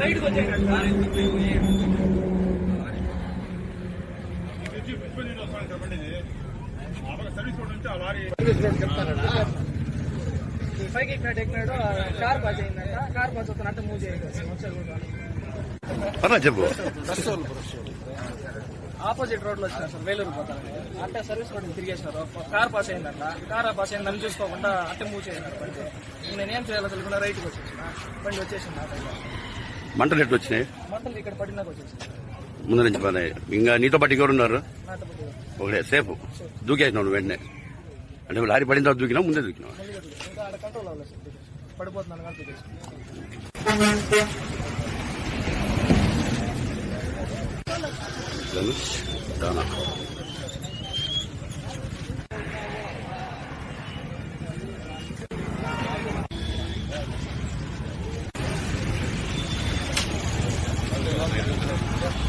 ரைடுக்கு వచ్చేయండి service road నుంచి ఆ లారీ సర్వీస్ రోడ్ చెప్తారా పైకి ఎక్కినాడు ఎక్కినాడు కార్ అయిందంట. కార్ అవుతున్నట్టు మూవ్ చెప్పు. ఆపోజిట్ రోడ్లో వచ్చినారు సార్ వేలూరు పోతాను అంటే సర్వీస్ రోడ్ తిరిగేసినారు. కార్ పాస్ అయిందంట. కార్ పాస్ అయింది నన్ను చూసుకోకుండా అట్టే మూవ్ చేసినారు బండి. నేనేం చేయాలో తెలియకుండా రైట్కి వచ్చేసిన. బండి వచ్చేసింది మంటలు ఎట్టు వచ్చినాయి? మొత్తం ఇక్కడ పడినాక వచ్చేసింది ముందు నుంచి ఇంకా నీతో పాటు ఎవరు ఉన్నారు? నాతో పాటు ఒకటే సేఫ్ దూకేసినావు వెంటనే. అంటే నువ్వు లారీ పడిన తర్వాత దూకినావు ముందే దూకినావు మళ్ళీ కొద్దిగా.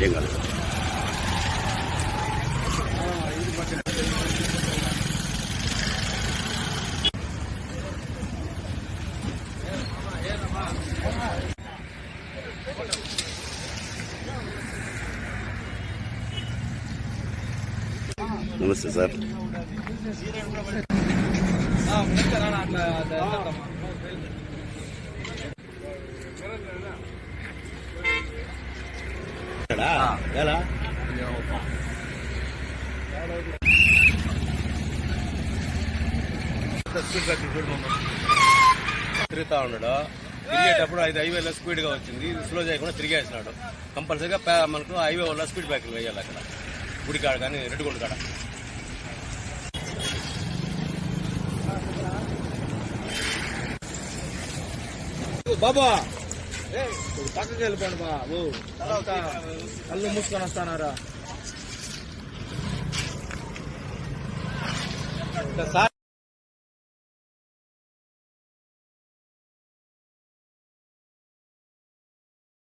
ఇంకా నమస్తే సార్. ఎలా? తిరుగుతా ఉన్నాడు. తిరిగేటప్పుడు ఐదు హైవేలో స్పీడ్గా వచ్చింది. స్లో చేయకుండా తిరిగేసినాడు కంపల్సరీగా మనకు హైవే వల్ల స్పీడ్ బ్రేకర్లు వేయాలి అక్కడ. గుడి కాడ కానీ రెడ్డిగొండ కాడ. బాబా! పక్కకి వెళ్ళిపోండి బాబు అంతా కళ్ళు మూసుకొని వస్తానారా?